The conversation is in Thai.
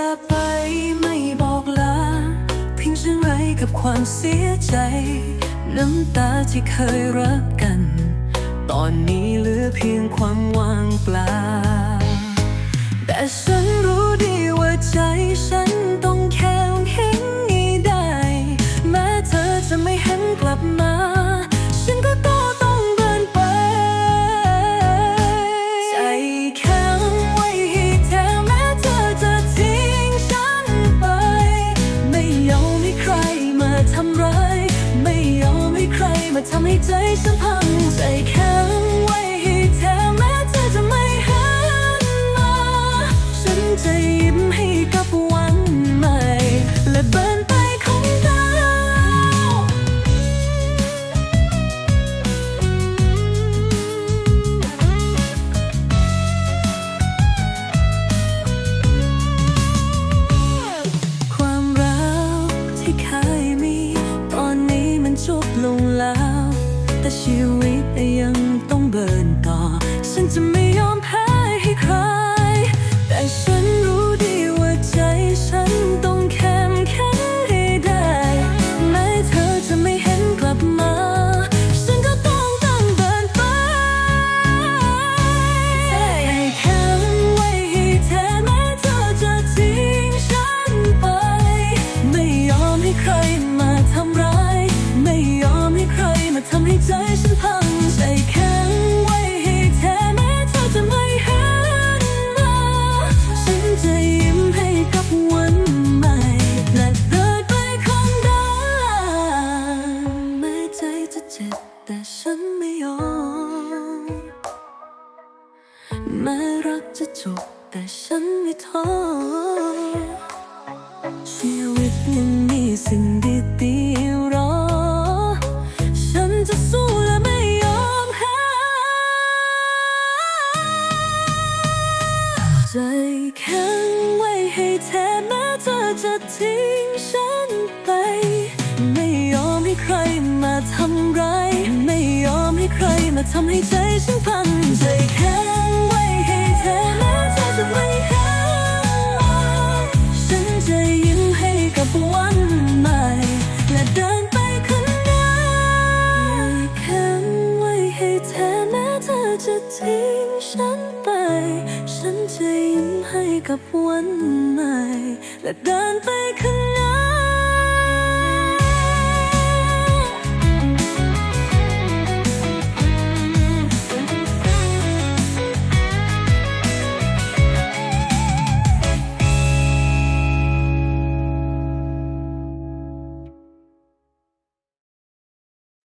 จากไปไม่บอกลาเพียงเช่นไรกับความเสียใจ น้ำตาที่เคยรักกัน ตอนนี้เหลือเพียงความว่างเปล่า สัมพันพังใจแข็งไว้ ชีวิตยัง แต่ฉันไม่ยอมแม้รักจะจบแต่ฉันไม่ท้อชีวิตยังมีสิ่งดีๆรอ ฉันจะสู้และไม่ยอมแพ้ใจแข็งไว้ให้เธอแม้เธอจะทิ้งฉันไป ไม่ยอมให้ใครมาทำร้าย มาทำให้ใจฉันพังใจแข็งไว้ให้เธอแม้เธอจะไม่หาฉันจะยิ้มให้กับวันใหม่ และเดินไปข้างหน้าแข็งไว้ให้เธอแม้เธอจะทิ้งฉันไป ฉันจะยิ้มให้กับวันใหม่ และเดินไปข้าง